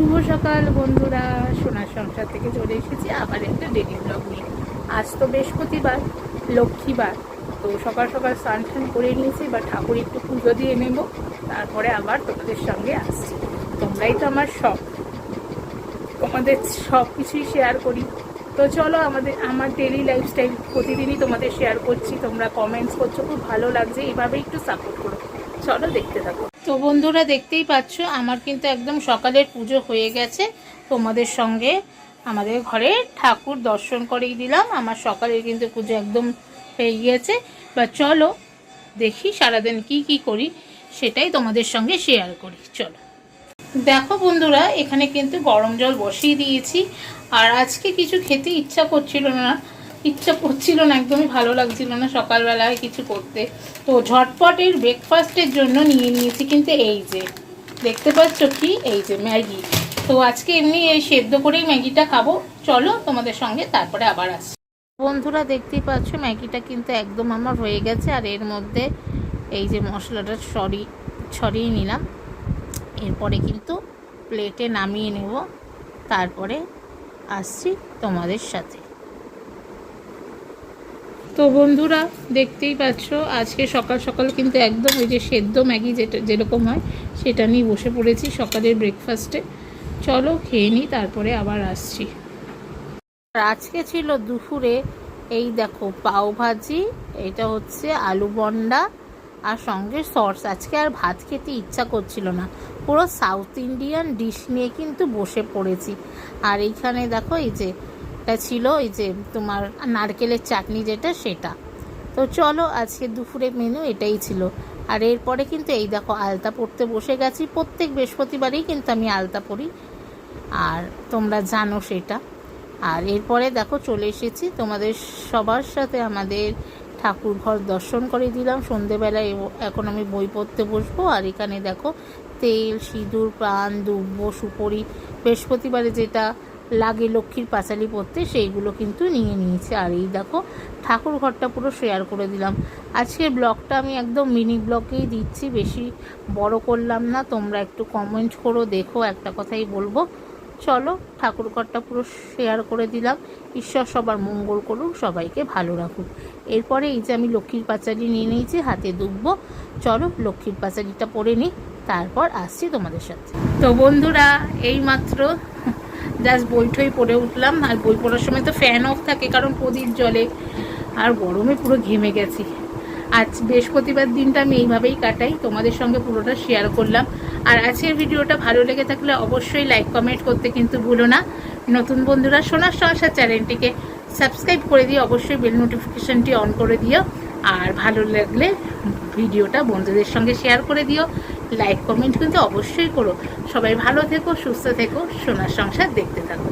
শুভ সকাল বন্ধুরা। সোনার সংসার থেকে চলে এসেছি আবার একটা ডেলি ব্লগ নিয়ে। আজ তো বৃহস্পতিবার, লক্ষ্মীবার। তো সকাল সকাল স্নান টান করে নিয়েছি বা ঠাকুর একটু পুজো দিয়ে নেব। তারপরে আবার তোমাদের সঙ্গে আসছি। তোমরাই তো আমার সব, তোমাদের সব কিছুই শেয়ার করি। তো চলো আমাদের, আমার ডেলি লাইফস্টাইল প্রতিদিনই তোমাদের শেয়ার করছি। তোমরা কমেন্টস করছ, খুব ভালো লাগছে। এইভাবে একটু সাপোর্ট করো। চলো দেখতে থাকো। তো বন্ধুরা দেখতেই পাচ্ছ, আমার কিন্তু একদম সকালের পুজো হয়ে গেছে। তোমাদের সঙ্গে আমাদের ঘরে ঠাকুর দর্শন করেই দিলাম। আমার সকালের কিন্তু পুজো একদম হয়ে গিয়েছে। বা চলো দেখি সারাদিন কি কি করি, সেটাই তোমাদের সঙ্গে শেয়ার করি। চলো। দেখো বন্ধুরা, এখানে কিন্তু গরম জল বসিয়ে দিয়েছি। আর আজকে কিছু খেতে ইচ্ছা করছিল না। ইচ্ছা করছিল না, একদমই ভালো লাগছিল না সকালবেলায় কিছু করতে। তো ঝটপটের ব্রেকফাস্টের জন্য নিয়ে নিয়েছি কিন্তু এই যে, দেখতে পাচ্ছ কি? এই যে ম্যাগি। তো আজকে এমনি এই সেদ্ধ করেই ম্যাগিটা খাব। চলো তোমাদের সঙ্গে তারপরে আবার আসছি বন্ধুরা দেখতেই পাচ্ছ, ম্যাগিটা কিন্তু একদম আমার হয়ে গেছে, আর এর মধ্যে এই যে মশলাটা সরি, ছড়িয়ে নিলাম। এরপরে কিন্তু প্লেটে নামিয়ে নেব। তারপরে আসছি তোমাদের সাথে। তো বন্ধুরা, দেখতেই পাচ্ছ, আজকে সকাল সকাল কিন্তু একদম ওই যে সেদ্ধ ম্যাগি যেটা, যেরকম হয়, সেটা নিয়ে বসে পড়েছি সকালের ব্রেকফাস্টে চলো খেয়ে নিই, তারপরে আবার আসছি। আর আজকে ছিল দুপুরে এই দেখো পাও ভাজি, এটা হচ্ছে আলু বন্ডা আর সঙ্গে সস। আজকে আর ভাত খেতে ইচ্ছা করছিল না। পুরো সাউথ ইন্ডিয়ান ডিশ নিয়ে কিন্তু বসে পড়েছি। আর এইখানে দেখো এই যে এটা ছিল ওই যে তোমার নারকেলের চাটনি যেটা, সেটা। তো চলো, আজকে দুপুরে মেনু এটাই ছিল। আর এরপরে কিন্তু এই দেখো, আলতা পড়তে বসে গেছি। প্রত্যেক বৃহস্পতিবারেই কিন্তু আমি আলতা পড়ি আর তোমরা জানো সেটা। আর এরপরে দেখো, চলে এসেছি। তোমাদের সবার সাথে আমাদের ঠাকুর ঘর দর্শন করে দিলাম। সন্ধেবেলায় এখন আমি বই পড়তে বসবো। আর এখানে দেখো, তেল, সিঁদুর পান দুব্ব, সুপরি। বৃহস্পতিবারে যেটা লাগে লক্ষ্মীর পাঁচালি পড়তে, সেইগুলো কিন্তু নিয়ে নিয়েছে। আর এই দেখো, ঠাকুর ঘরটা পুরো শেয়ার করে দিলাম। আজকের ব্লগটা আমি একদম মিনি ব্লগেই দিচ্ছি, বেশি বড় করলাম না। তোমরা একটু কমেন্ট করো, দেখো, একটা কথাই বলব। চলো, ঠাকুর ঘরটা পুরো শেয়ার করে দিলাম। ঈশ্বর সবার মঙ্গল করুক, সবাইকে ভালো রাখুক। এরপরে এই যে আমি লক্ষ্মীর পাঁচালি নিয়ে নিয়েছি, হাতে দুব্বো চলো, লক্ষ্মীর পাঁচালিটা পরে নিই, তারপর আসছি তোমাদের সাথে। তো বন্ধুরা এই মাত্র জাস্ট বইটই পড়ে উঠলাম, আর বই পড়ার সময় তো ফ্যান অফ থাকে কারণ প্রদীপ জলে আর গরমে পুরো ঘেমে গেছি। আজ বৃহস্পতিবার দিনটা আমি এইভাবেই কাটাই, তোমাদের সঙ্গে পুরোটা শেয়ার করলাম। আর আজকের ভিডিওটা ভালো লেগে থাকলে অবশ্যই লাইক কমেন্ট করতে কিন্তু ভুলো না। নতুন বন্ধুরা সোনার সংসার চ্যানেলটিকে সাবস্ক্রাইব করে দিয়ে অবশ্যই বেল নোটিফিকেশনটি অন করে দিও। আর ভালো লাগলে ভিডিওটা বন্ধুদের সঙ্গে শেয়ার করে দিও। লাইক কমেন্ট কিন্তু অবশ্যই করো। সবাই ভালো থেকো সুস্থ থেকো সোনার সংসার দেখতে থাকো।